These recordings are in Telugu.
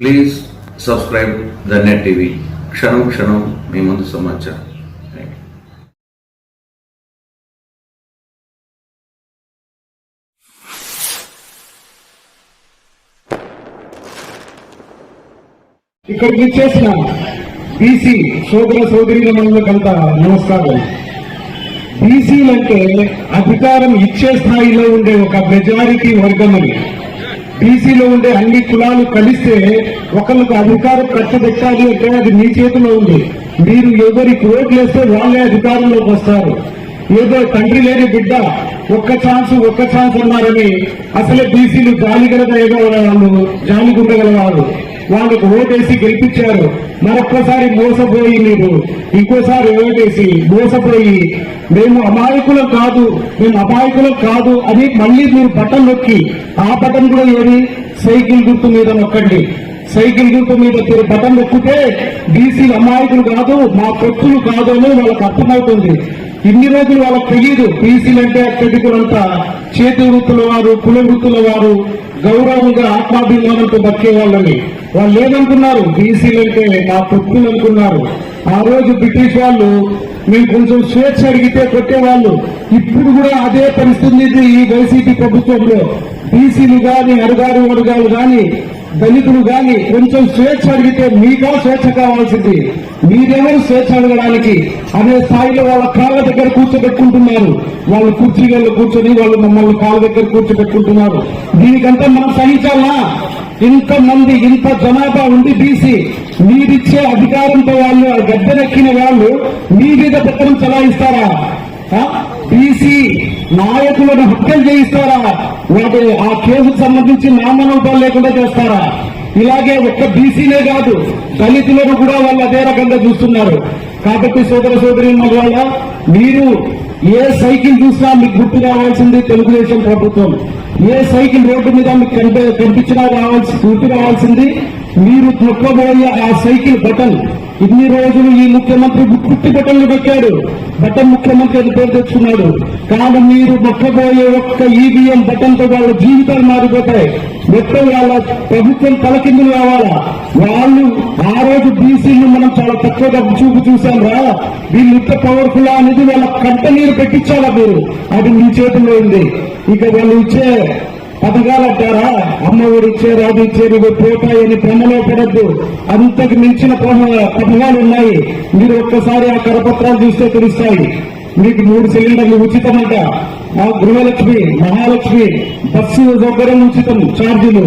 Please subscribe the Net TV క్షణం క్షణం మీ ముందు సమాచారం. థ్యాంక్ యూ ఇక్కడికి ఇచ్చేసిన బీసీ సోదర సోదరుల మనకంతా నమస్కారం. బీసీలంటే అధికారం ఇచ్చే స్థాయిలో ఉండే ఒక మెజారిటీ వర్గం అని బీసీలో ఉండే అన్ని కులాలు కలిస్తే ఒకరికి అధికారం కట్టబెట్టాలి అంటే అది మీ చేతిలో ఉంది. మీరు ఎవరికి ఓట్లు వేస్తే వాళ్ళే అధికారంలోకి వస్తారు. ఏదో తండ్రి లేని బిడ్డ ఒక్క ఛాన్స్ ఒక్క ఛాన్స్ అన్నారని అసలే బీసీలు జాలిగల దయగల వాళ్ళు జాలిగుండగల వాళ్ళు. వాళ్ళకు ఓటేసి గెలిపించారు. మరొక్కసారి మోసపోయి మీరు ఇంకోసారి ఓటేసి మోసపోయి మేము అమాయకులం కాదు మేము అమాయకులం కాదు అని మళ్ళీ మీరు బటన్ నొక్కి ఆ బటన్ కూడా ఏది? సైకిల్ గుర్తు మీద నొక్కండి. సైకిల్ గుర్తు మీద మీరు బటన్ నొక్కితే బీసీలు అమాయకులు కాదు మా పొత్తులు కాదు అని వాళ్ళకి అర్థమవుతుంది. ఇన్ని రోజులు వాళ్ళకి తెలియదు. బీసీలు అంటే అత్యధికులంతా చేతి వృత్తుల వారు కుల వృత్తుల వారు గౌరవంగా ఆత్మాభిమానంతో బతికే వాళ్ళని. వాళ్ళు ఏమనుకున్నారు? బీసీలు అంటే మా పొత్తులు అనుకున్నారు. ఆ రోజు బ్రిటిష్ వాళ్ళు మేము కొంచెం స్వేచ్ఛ అడిగితే కొట్టేవాళ్ళు. ఇప్పుడు కూడా అదే పరిస్థితి ఈ వైసీపీ ప్రభుత్వంలో. బీసీలు కానీ అరుగారు వర్గాలు కానీ దళితులు కానీ కొంచెం స్వేచ్ఛ అడిగితే మీకా స్వేచ్ఛ కావాల్సింది. మీరెవరు స్వేచ్ఛ అడగడానికి అనే స్థాయిలో వాళ్ళ కాళ్ళ దగ్గర కూర్చోబెట్టుకుంటున్నారు. వాళ్ళు కుర్చీలలో కూర్చొని వాళ్ళు మమ్మల్ని కాళ్ళ దగ్గర కూర్చోబెట్టుకుంటున్నారు. దీనికంతా మనం సహించాలా? ఇంతమంది ఇంత జనాభా ఉంది బీసీ. మీరిచ్చే అధికారంతో వాళ్ళు గద్దెనెక్కిన వాళ్ళు మీ మీద పత్రం చలాయిస్తారా? బీసీ నాయకులను హత్యలు చేయిస్తారా? వాటి ఆ కేసుకు సంబంధించి నామనోపాలు లేకుండా చేస్తారా? ఇలాగే ఒక్క బీసీనే కాదు దళితులను కూడా వాళ్ళు అదే రకంగా చూస్తున్నారు. కాబట్టి సోదర సోదరి మగవాళ్ళ మీరు ఏ సైకిల్ చూసినా మీకు గుర్తు రావాల్సింది తెలుగుదేశం ప్రభుత్వం. ఏ సైకిల్ రోడ్డు మీద మీకు కనిపించినా రావాల్సి గుర్తు రావాల్సింది మీరు తొక్కబోయే ఆ సైకిల్ బటన్ ఇన్ని రోజులు ఈ ముఖ్యమంత్రి పుట్టి బటన్లు పెట్టాడు బటన్ ముఖ్యమంత్రి అని పేరు తెచ్చుకున్నాడు. కానీ మీరు మొక్కబోయే ఒక్క ఈవీఎం బటన్తో వాళ్ళ జీవితాలు మారిపోతాయి. మొత్తం వాళ్ళ ప్రభుత్వం తలకిందులు కావాలా వాళ్ళు ఆ రోజు బీసీలు మనం చాలా తక్కువగా చూపు చూసాం రా. వీళ్ళు ఇంత పవర్ఫుల్ అనేది వాళ్ళ కంట నీరు పెట్టించాలా మీరు? అది మీ చేతిలో ఉంది. ఇక వాళ్ళు ఇచ్చే పథకాలు అంటారా? అమ్మఒడి ఇచ్చారు అది ఇచ్చారు ఇవి పోతాయని భ్రమలో పడద్దు. అంతకు మించిన పథకాలు ఉన్నాయి. మీరు ఒక్కసారి ఆ కరపత్రాలు చూస్తే తెలుస్తాయి. మీకు మూడు సిలిండర్లు ఉచితమంట. ఆ గృహలక్ష్మి మహాలక్ష్మి బస్సు సౌకర్యం ఉచితం ఛార్జీలు.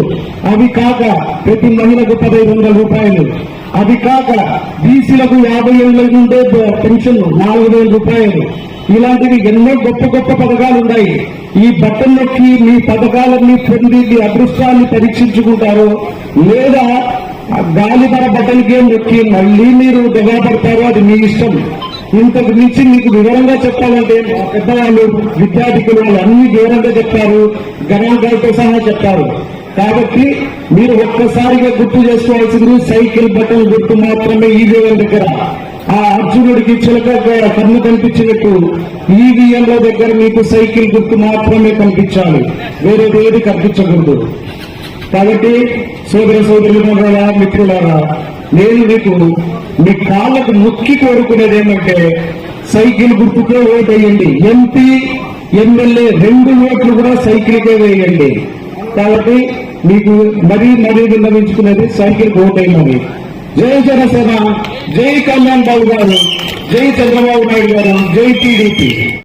అవి కాక ప్రతి మహిళకు పదహైదు వందల రూపాయలు. అది కాక బీసీలకు యాభై ఏళ్ళ నుండే పెన్షన్ నాలుగు వేల రూపాయలు. ఇలాంటివి ఎన్నో గొప్ప గొప్ప పథకాలు ఉన్నాయి ఈ బట్టన్ నొక్కి మీ పథకాలన్నీ పొంది మీ అదృష్టాన్ని పరీక్షించుకుంటారు. లేదా ఆ గాలిపర గేమ్ నొక్కి మళ్ళీ మీరు దిగబడతారు అది మీ ఇష్టం. ఇంతకు మించి మీకు వివరంగా చెప్పాలంటే మా పెద్దవాళ్ళు విద్యార్థికులు వాళ్ళు అన్ని వివరంగా చెప్పారు గణాంకాలతో సహా చెప్పారు. కాబట్టి మీరు ఒక్కసారిగా గుర్తు చేసుకోవాల్సింది సైకిల్ బటన్ గుర్తు మాత్రమే ఈ వేగం దగ్గర. ఆ అర్జునుడికి చిలక కన్ను కనిపించినట్టు ఈవీఎంల దగ్గర మీకు సైకిల్ గుర్తు మాత్రమే కనిపించాలి. వేరే ఏది కనిపించకూడదు కాబట్టి సోదర సోదరులారా మిత్రులారా నేను మీకు మీ కాళ్ళకు ముక్కి కోరుకునేది ఏమంటే సైకిల్ గుర్తుకే ఓటేయండి ఎంపీ ఎమ్మెల్యే రెండు ఓట్లు కూడా సైకిల్కే వేయండి. కాబట్టి మీకు మరీ మరీ విన్నవించుకునేది సైకిల్ ఓటేయమని. జై జనసేన జై కళ్యాణ్ బాబు గారు జై చంద్రబాబు నాయుడు గారు జై టీడీపీ.